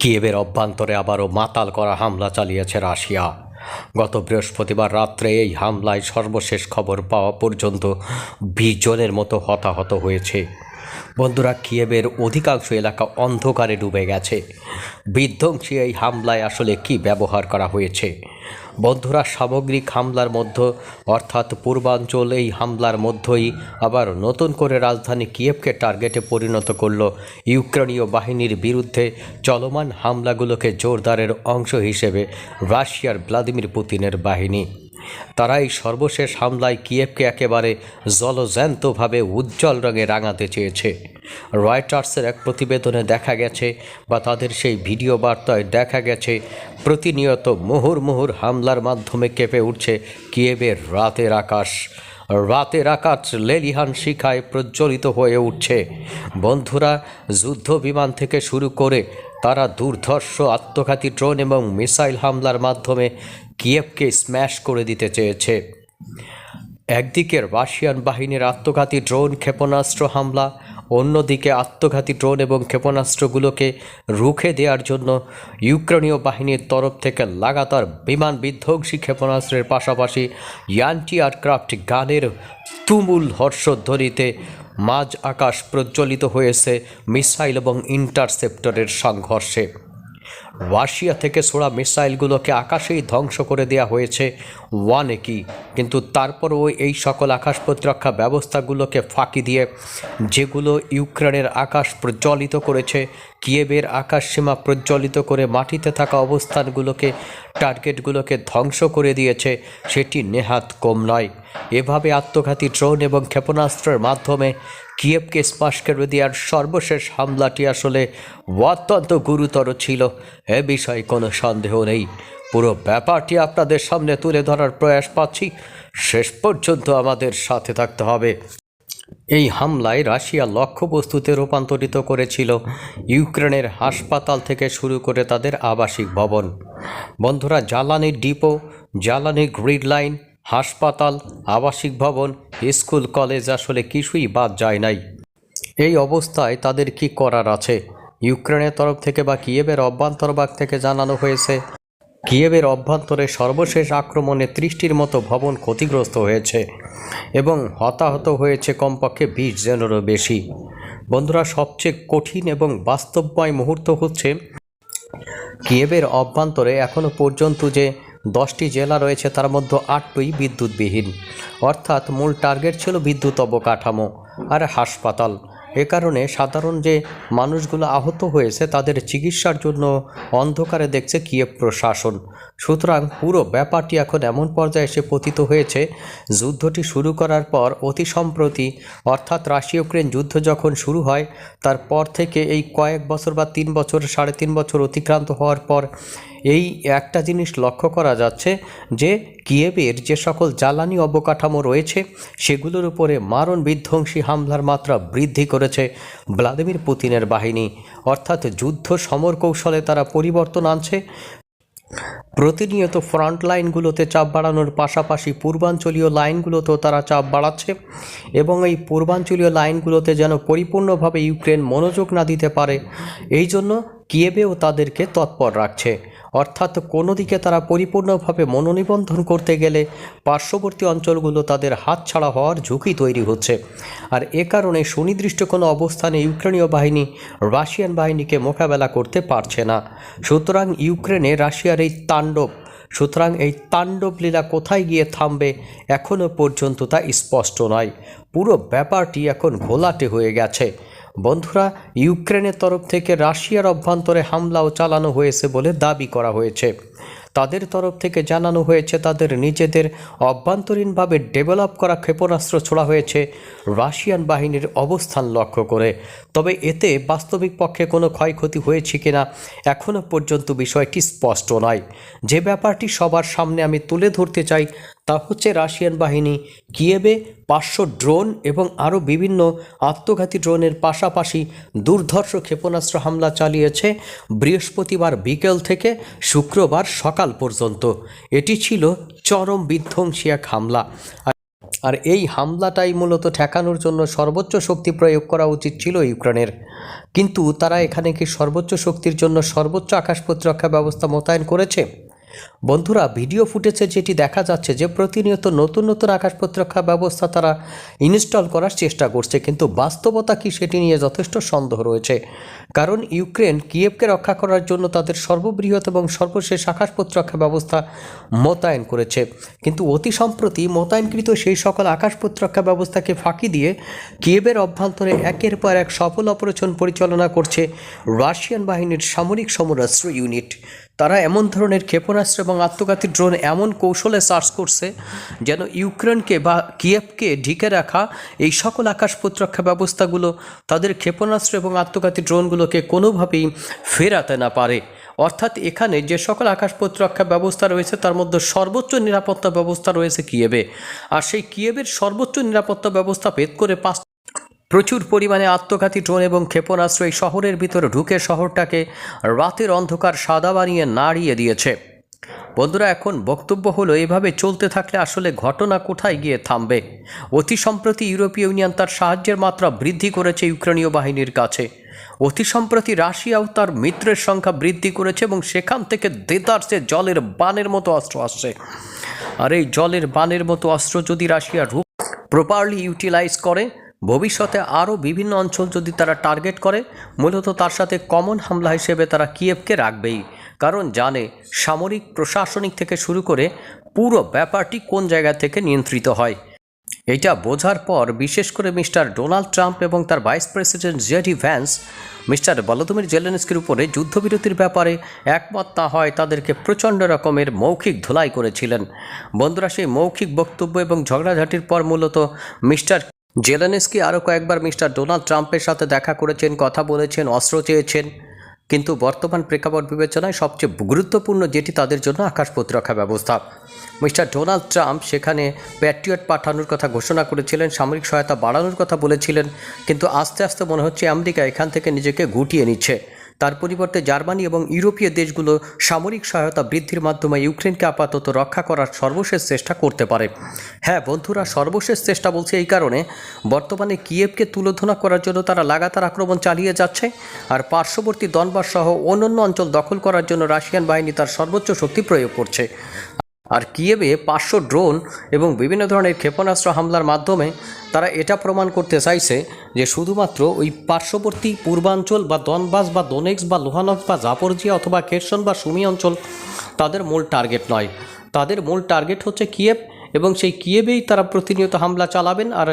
কিয়েভের অভ্যন্তরে আবারও মাতাল করা হামলা চালিয়েছে রাশিয়া। গত বৃহস্পতিবার রাত্রে এই হামলায় সর্বশেষ খবর পাওয়া পর্যন্ত বিজনের মতো হতাহত হয়েছে। বন্ধুরা কিয়েবের অধিকাংশ এলাকা অন্ধকারে ডুবে গেছে। বিধ্বংসী এই হামলায় আসলে কি ব্যবহার করা হয়েছে? বন্ধুরা, সামগ্রিক হামলার মধ্য, অর্থাৎ পূর্বাঞ্চল এই হামলার মধ্যেই আবার নতুন করে রাজধানী কিয়েভকে টার্গেটে পরিণত করল ইউক্রেনীয় বাহিনীর বিরুদ্ধে চলমান হামলাগুলোকে জোরদারের অংশ হিসেবে রাশিয়ার ভ্লাদিমির পুতিনের বাহিনী। তারা এই সর্বশেষ হামলায় কিয়েভকে একেবারে জলজ্যান্তভাবে উজ্জ্বল রঙে রাঙাতে চেয়েছে। রয়টার্সের এক প্রতিবেদনে দেখা গেছে বা তাদের সেই ভিডিও বার্তায় দেখা গেছে, প্রতিনিয়ত মুহুর মুহুর হামলার মাধ্যমে কেঁপে উঠছে কিয়েভের রাতের আকাশ। রাতের আকাশ লেলিহান শিখায় প্রজ্বলিত হয়ে উঠছে। বন্ধুরা যুদ্ধ বিমান থেকে শুরু করে তারা দুর্ধর্ষ আত্মঘাতী ড্রোন এবং মিসাইল হামলার মাধ্যমে কিয়েভকে স্ম্যাশ করে দিতে চেয়েছে। একদিকে রাশিয়ান বাহিনীর আত্মঘাতী ড্রোন ক্ষেপণাস্ত্র হামলা, অন্যদিকে আত্মঘাতী ড্রোন এবং ক্ষেপণাস্ত্রগুলোকে রুখে দেওয়ার জন্য ইউক্রেনীয় বাহিনীর তরফ থেকে লাগাতার বিমান বিধ্বংসী ক্ষেপণাস্ত্রের পাশাপাশি ইয়ান্টি এয়ারক্রাফট গানের তুমুল হর্ষধ্বনিতে মাঝ আকাশ প্রজ্বলিত হয়েছে মিসাইল এবং ইন্টারসেপ্টরের সংঘর্ষে। রাশিয়া থেকে ছোড়া মিসাইলগুলোকে আকাশেই ধ্বংস করে দেওয়া হয়েছে ওয়ান কি। কিন্তু তারপরও এই সকল আকাশ প্রতিরক্ষা ব্যবস্থাগুলোকে ফাঁকি দিয়ে যেগুলো ইউক্রেনের আকাশ প্রজ্বলিত করেছে কিয়েবের আকাশ সীমা প্রজ্বলিত করে মাটিতে থাকা অবস্থানগুলোকে, টার্গেটগুলোকে ধ্বংস করে দিয়েছে, সেটি নেহাত কম নয়। এভাবে আত্মঘাতী ড্রোন এবং ক্ষেপণাস্ত্রের মাধ্যমে কিয়েভকে স্পাশ করে দেওয়ার সর্বশেষ হামলাটি আসলে অত্যন্ত গুরুতর ছিল। এ বিষয়ে কোনো সন্দেহ নেই। পুরো ব্যাপারটি আপনাদের সামনে তুলে ধরার প্রয়াস পাচ্ছি। শেষ পর্যন্ত আমাদের সাথে থাকতে হবে। এই হামলায় রাশিয়া লক্ষ্যবস্তুতে রূপান্তরিত করেছিল। ইউক্রেনের হাসপাতাল থেকে শুরু করে তাদের আবাসিক ভবন। বন্ধুরা, জ্বালানি ডিপো, জ্বালানি গ্রিড লাইন, হাসপাতাল, আবাসিক ভবন স্কুল, কলেজ আসলে কিছুই বাদ যায় নাই। এই অবস্থায় তাদের কি করার আছে? ইউক্রেনের তরফ থেকে বা কিয়েবের অভ্যন্তরভাগ থেকে জানানো হয়েছে। কিয়েবের অভ্যন্তরে সর্বশেষ আক্রমণে ত্রিশটির মতো ভবন ক্ষতিগ্রস্ত হয়েছে এবং হতাহত হয়েছে কমপক্ষে বিশ জনেরও বেশি। বন্ধুরা, সবচেয়ে কঠিন এবং বাস্তবময় মুহূর্ত হচ্ছে কিয়েবের অভ্যন্তরে এখনও পর্যন্ত যে দশটি জেলা রয়েছে, তার মধ্যে আটটি বিদ্যুৎবিহীন। অর্থাৎ মূল টার্গেট ছিল বিদ্যুৎ অবকাঠামো আর হাসপাতাল। এ কারণে সাধারণ যে মানুষগুলো আহত হয়েছে, তাদের চিকিৎসার জন্য অন্ধকারে দেখছে কিয়েভ প্রশাসন। সুতরাং পুরো ব্যাপারটি এখন এমন পর্যায়ে এসে পতিত হয়েছে, যুদ্ধটি শুরু করার পর অতি সম্প্রতি, অর্থাৎ রাশিয়া ইউক্রেন যুদ্ধ যখন শুরু হয়, তারপর থেকে এই কয়েক বছর বা তিন বছর, সাড়ে তিন বছর অতিক্রান্ত হওয়ার পর এই একটা জিনিস লক্ষ্য করা যাচ্ছে যে কিয়েবের যে সকল জ্বালানি অবকাঠামো রয়েছে, সেগুলোর উপরে মারণ বিধ্বংসী হামলার মাত্রা বৃদ্ধি করেছে ভ্লাদিমির পুতিনের বাহিনী। অর্থাৎ যুদ্ধ সমর কৌশলে তারা পরিবর্তন আনছে। প্রতিনিয়ত ফ্রন্ট লাইনগুলোতে চাপ বাড়ানোর পাশাপাশি পূর্বাঞ্চলীয় লাইনগুলোতেও তারা চাপ বাড়াচ্ছে এবং এই পূর্বাঞ্চলীয় লাইনগুলোতে যেন পরিপূর্ণভাবে ইউক্রেন মনোযোগ না দিতে পারে, এই জন্য কিয়েবেও তাদেরকে তৎপর রাখছে। অর্থাৎ কোনো দিকে তারা পরিপূর্ণভাবে মনোনিবন্ধন করতে গেলে পার্শ্ববর্তী অঞ্চলগুলো তাদের হাতছাড়া হওয়ার ঝুঁকি তৈরি হচ্ছে। আর এ কারণে সুনির্দিষ্ট কোনো অবস্থানে ইউক্রেনীয় বাহিনী রাশিয়ান বাহিনীকে মোকাবেলা করতে পারছে না। সুতরাং ইউক্রেনে রাশিয়ার এই তাণ্ডব, সুতরাং এই তাণ্ডব লীলা কোথায় গিয়ে থামবে এখনও পর্যন্ত তা স্পষ্ট নয়। পুরো ব্যাপারটি এখন ঘোলাটে হয়ে গেছে। বন্ধুরা, ইউক্রেনের তরফ থেকে রাশিয়ার অভ্যন্তরে হামলাও চালানো হয়েছে বলে দাবি করা হয়েছে। তাদের তরফ থেকে জানানো হয়েছে, তাদের নিজেদের অভ্যন্তরীণভাবে ডেভেলপ করা ক্ষেপণাস্ত্র ছোড়া হয়েছে, রাশিয়ান বাহিনীর অবস্থান লক্ষ্য করে। তবে এতে বাস্তবিক পক্ষে কোনো ক্ষয়ক্ষতি হয়েছে কিনা এখনও পর্যন্ত বিষয়টি স্পষ্ট নয়। যে ব্যাপারটি সবার সামনে আমি তুলে ধরতে চাই তা হচ্ছে রাশিয়ান বাহিনী। কিয়েবে পাঁচশো ড্রোন এবং আরও বিভিন্ন আত্মঘাতী ড্রোনের পাশাপাশি দুর্ধর্ষ ক্ষেপণাস্ত্র হামলা চালিয়েছে বৃহস্পতিবার বিকেল থেকে শুক্রবার সকাল পর্যন্ত। এটি ছিল চরম বিধ্বংসী এক হামলা। আর এই হামলাটাই মূলত ঠেকানোর জন্য সর্বোচ্চ শক্তি প্রয়োগ করা উচিত ছিল ইউক্রেনের। কিন্তু তারা এখানে কি সর্বোচ্চ শক্তির জন্য সর্বোচ্চ আকাশ প্রতিরক্ষা ব্যবস্থা মোতায়েন করেছে? বন্ধুরা, ভিডিও ফুটেজে যেটি দেখা যাচ্ছে যে প্রতিনিয়ত নতুন নতুন আকাশ প্রতিরক্ষা ব্যবস্থা তারা ইনস্টল করার চেষ্টা করছে, কিন্তু বাস্তবতা কি সেটি নিয়ে যথেষ্ট সন্দেহ রয়েছে। কারণ ইউক্রেন কিয়েভকে রক্ষা করার জন্য তাদের সর্ববৃহৎ এবং সর্বশেষ আকাশ প্রতিরক্ষা ব্যবস্থা মোতায়েন করেছে। কিন্তু অতি সম্প্রতি মোতায়েনকৃত সেই সকল আকাশ প্রতিরক্ষা ব্যবস্থাকে ফাঁকি দিয়ে কিয়েভের অভ্যন্তরে একের পর এক সফল অপারেশন পরিচালনা করছে রাশিয়ান বাহিনীর সামরিক সমরাস্ত্র ইউনিট। তারা এমন ধরনের ক্ষেপণাস্ত্র এবং আত্মঘাতী ড্রোন এমন কৌশলে সার্চ করছে যেন ইউক্রেনকে বা কিয়েভকে ঢেকে রাখা এই সকল আকাশ প্রতিরক্ষা ব্যবস্থাগুলো তাদের ক্ষেপণাস্ত্র এবং আত্মঘাতী ড্রোনগুলোকে কোনোভাবেই ফেরাতে না পারে। অর্থাৎ এখানে যে সকল আকাশ প্রতিরক্ষা ব্যবস্থা রয়েছে, তার মধ্যে সর্বোচ্চ নিরাপত্তা ব্যবস্থা রয়েছে কিয়েবে আর সেই কিয়েভের সর্বোচ্চ নিরাপত্তা ব্যবস্থা ভেদ করে পাঁচ প্রচুর পরিমাণে আত্মঘাতী ড্রোন এবং ক্ষেপণাস্ত্র এই শহরের ভিতরে ঢুকে শহরটাকে রাতের অন্ধকার সাদা বানিয়ে নাড়িয়ে দিয়েছে। বন্ধুরা, এখন বক্তব্য হলো, এভাবে চলতে থাকলে আসলে ঘটনা কোথায় গিয়ে থামবে? অতি সম্প্রতি ইউরোপীয় ইউনিয়ন তার সাহায্যের মাত্রা বৃদ্ধি করেছে ইউক্রেনীয় বাহিনীর কাছে। অতি সম্প্রতি রাশিয়াও তার মিত্রের সংখ্যা বৃদ্ধি করেছে এবং সেখান থেকে দেতারসে জলের বানের মতো অস্ত্র আসছে। আর এই জলের বানের মতো অস্ত্র যদি রাশিয়া রূপ প্রপারলি ইউটিলাইজ করে ভবিষ্যতে আরও বিভিন্ন অঞ্চল যদি তারা টার্গেট করে, মূলত তার সাথে কমন হামলা হিসেবে তারা কিয়েভকে রাখবেই। কারণ জানে, সামরিক, প্রশাসনিক থেকে শুরু করে পুরো ব্যাপারটি কোন জায়গা থেকে নিয়ন্ত্রিত হয়। এটা বোঝার পর বিশেষ করে মিস্টার ডোনাল্ড ট্রাম্প এবং তার vice president JD Vance, mister Volodymyr জেলেনস্কির উপরে যুদ্ধবিরতির ব্যাপারে একমত না হয় তাদেরকে প্রচণ্ড রকমের মৌখিক ধুলাই করেছিলেন। বন্ধুরা, সেই মৌখিক বক্তব্য এবং ঝগড়াঝাটির পর মূলত মিস্টার জেলেনস্কি আরও কয়েকবার মিস্টার ডোনাল্ড ট্রাম্পের সাথে দেখা করেছেন, কথা বলেছেন, অস্ত্র চেয়েছেন। কিন্তু বর্তমান প্রেক্ষাপট বিবেচনায় সবচেয়ে গুরুত্বপূর্ণ যেটি তাদের জন্য আকাশ প্রতিরক্ষা ব্যবস্থা। মিস্টার ডোনাল্ড ট্রাম্প সেখানে প্যাট্রিয়ট পাঠানোর কথা ঘোষণা করেছিলেন, সামরিক সহায়তা বাড়ানোর কথা বলেছিলেন, কিন্তু আস্তে আস্তে মনে হচ্ছে আমেরিকা এখান থেকে নিজেকে গুটিয়ে নিচ্ছে। তার পরিবর্তে জার্মানি এবং ইউরোপীয় দেশগুলো সামরিক সহায়তা বৃদ্ধির মাধ্যমে ইউক্রেনকে আপাতত রক্ষা করার সর্বশেষ চেষ্টা করতে পারে। হ্যাঁ বন্ধুরা, সর্বশেষ চেষ্টা বলছে এই কারণে। বর্তমানে কিয়েভকে তুলোধনা করার জন্য তারা লাগাতার আক্রমণ চালিয়ে যাচ্ছে আর পার্শ্ববর্তী দনবাস সহ অন্যান্য অঞ্চল দখল করার জন্য রাশিয়ান বাহিনী তার সর্বোচ্চ শক্তি প্রয়োগ করছে। আর কিয়েবে পাঁচশো ড্রোন এবং বিভিন্ন ধরনের ক্ষেপণাস্ত্র হামলার মাধ্যমে তারা এটা প্রমাণ করতে চাইছে যে শুধুমাত্র ওই পার্শ্ববর্তী পূর্বাঞ্চল বা দনবাস বা দোনেক্স বা লোহানক্স বা জাপরজিয়া অথবা কেরসন বা সুমি অঞ্চল তাদের মূল টার্গেট নয়। তাদের মূল টার্গেট হচ্ছে কিয়েভ এবং সেই কিয়েবেই তারা প্রতিনিয়ত হামলা চালাবেন আর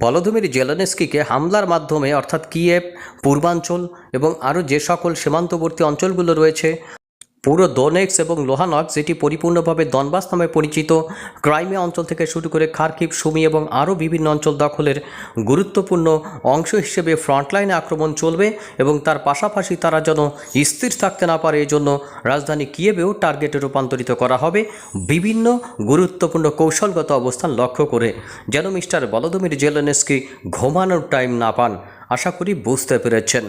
ভলোদিমির জেলানেস্কিকে হামলার মাধ্যমে অর্থাৎ কিয়েভ, পূর্বাঞ্চল এবং আরও যে সকল সীমান্তবর্তী অঞ্চলগুলো রয়েছে পুরো দোনেক্স এবং লোহানক্স, যেটি পরিপূর্ণভাবে দনবাস নামে পরিচিত ক্রাইমিয়া অঞ্চল থেকে শুরু করে খারকিব, সুমি এবং আরও বিভিন্ন অঞ্চল দখলের গুরুত্বপূর্ণ অংশ হিসেবে ফ্রন্টলাইনে আক্রমণ চলবে এবং তার পাশাপাশি তারা যেন স্থির থাকতে না পারে, এজন্য রাজধানী কিয়েবেও টার্গেটে রূপান্তরিত করা হবে। বিভিন্ন গুরুত্বপূর্ণ কৌশলগত অবস্থান লক্ষ্য করে যেন মিস্টার বলদমির জেলেনস্কি ঘুমানোর টাইম না পান। আশা করি বুঝতে পেরেছেন।